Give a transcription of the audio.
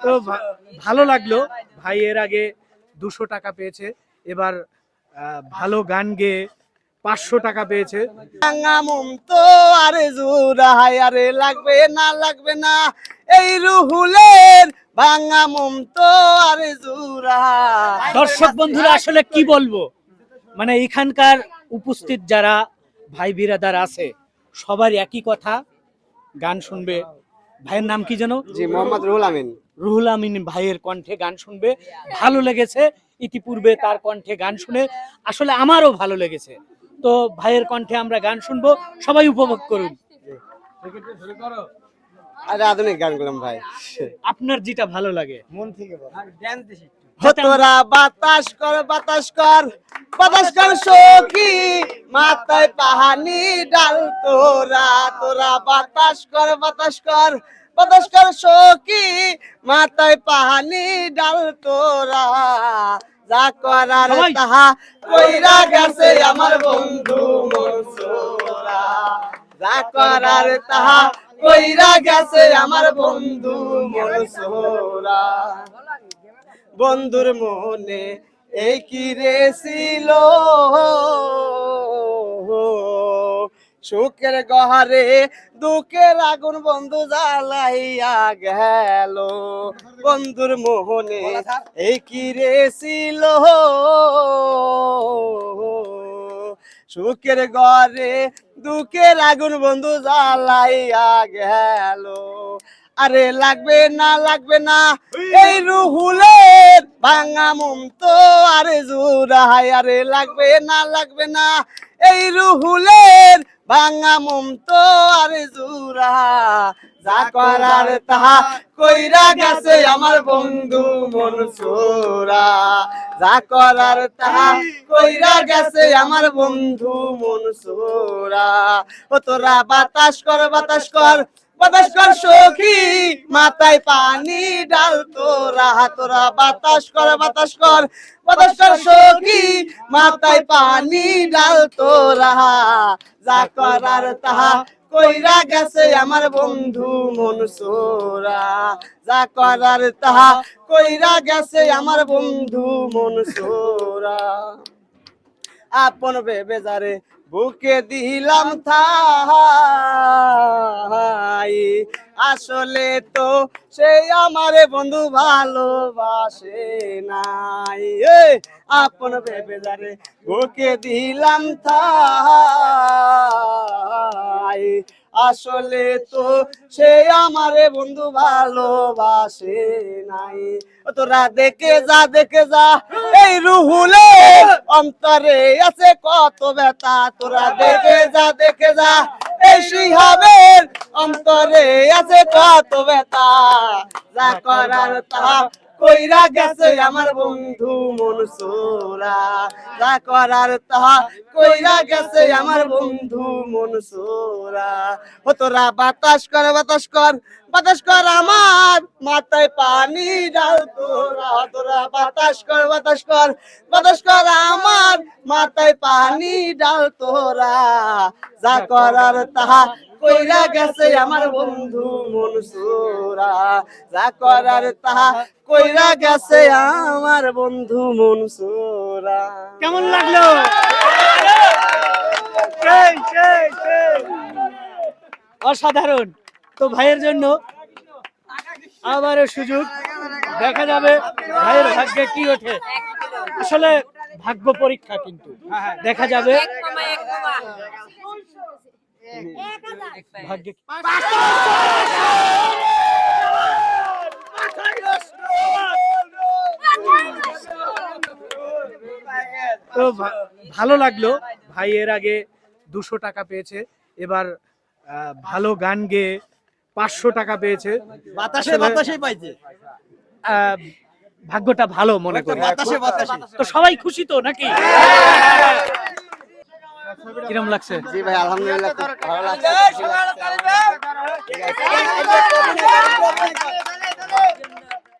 তো ভালো লাগল। ভাই এর আগে দুশো টাকা পেয়েছে। এবার আহ, ভালো গান গেয়ে পাঁচশো টাকা পেয়েছে। তো আরে আরে লাগবে না লাগবে না। এই রুহুলের ভাঙা তো আরে জুরা দর্শক বন্ধুরা আসলে কি বলব? মানে এখানকার উপস্থিত যারা ভাই বিরাদার আছে সবার একই কথা গান শুনবে। ভাইয়ের নাম কি যেন? জি মোহাম্মদ রুহুল আমিন। রুহুল আমিন ভাইয়ের কণ্ঠে গান শুনবে। ভালো লেগেছে ইতিপূর্বে তার কণ্ঠে গান শুনে। আসলে আমারও ভালো লেগেছে। তো ভাইয়ের কণ্ঠে আমরা গান শুনব সবাই উপভোগ করুন। আরে আধুনিক গান করলাম ভাই। আপনার যেটা ভালো লাগে। হো তোরা বাতাস কর বাতাস কর বাতাস কর সখী মাথায় পাহানি ডাল তোরা তোরা বাতাস কর বাতাস কর বাতাস কর সখী মাথায় পাহানি ডাল তোরা। যা করার তাহা কইরা গেছে আমার বন্ধু মনসুরা। যা করার তাহা কইরা গেছে আমার বন্ধু মনসুরা। বন্ধুর মনে এই কি রে ছিল? সুখের গহারে দুঃখের আগুন বন্ধু জ্বালাইয়া গেল। বন্ধুর মোহনে এই কি রে ছিল? সুখের ঘরে দুঃখের আগুন বন্ধু জ্বালাইয়া গেল। আরে লাগবে না লাগবে না। এই রুহুলের ভাঙা মন তো আরে জুরাই আরে লাগবে না লাগবে না। এই রুহুলের ভাঙা মন তো আরে জুরা যা করার তাহা কইরা গেছে আমার বন্ধু মনসুরা যা করার তাহা কইরা গেছে আমার বন্ধু মনসুরা ও তোরা বাতাস কর বাতাস কর। বাতাস কর সখী, মাথায় পানি ডাল তোরা তোরা বাতাস কর বাতাস কর। বাতাস কর সখী, মাথায় পানি ডাল তোরা। যা করার তাহা কইরা গেছে আমার বন্ধু মনসুরা। যা করার তাহা কইরা গেছে আমার বন্ধু মনসুরা। আপন ভেবে যারে বুকে দিলাম থাই আসলে তো সে আমারে বন্ধু ভালোবাসে নাই। আপন ভেবে যারে বুকে দিলাম থাই আসলে তো সে আমারে বন্ধু ভালোবাসে নাই। তোরা দেখে যা দেখে যা, এই রুহুলে অন্তরে আছে কত ব্যথা। তোরা দেখে যা দেখে যা, এই সিহাবের অন্তরে আছে কত ব্যথা, যা করার তা কইরা গেছে আমার বন্ধু মনসুরা। যা করার তাহা কইরা গেছে আমার বন্ধু মনসুরা। ও তোরা বাতাস কর বাতাস কর বাতাস কর আমার। মাথায় পানি ডাল তোরা তোরা বাতাস কর বাতাস কর বাতাস কর আমার। মাথায় পানি ডাল তোরা যা করার তাহা কইরা গেছে আমার বন্ধু মনসুরা। যা করার তাহা কইরা গেছে আমার বন্ধু মনসুরা। কেমন লাগল। অসাধারণ। তো ভাইয়ের জন্য আবারও সুযোগ। দেখা যাবে ভাইয়ের ভাগ্যে কি ওঠে। আসলে ভাগ্য পরীক্ষা কিন্তু। দেখা যাবে তো ভালো লাগল। ভাই এর আগে দুশো টাকা পেয়েছে। এবার ভালো গান গেয়ে পাঁচশো টাকা পেয়েছে। বাতাসে পাইছে। আহ, ভাগ্যটা ভালো মনে করি। তো সবাই খুশি তো নাকি? কিরম লাগছে? জি ভাই আলহামদুলিল্লাহ ভালো লাগছে।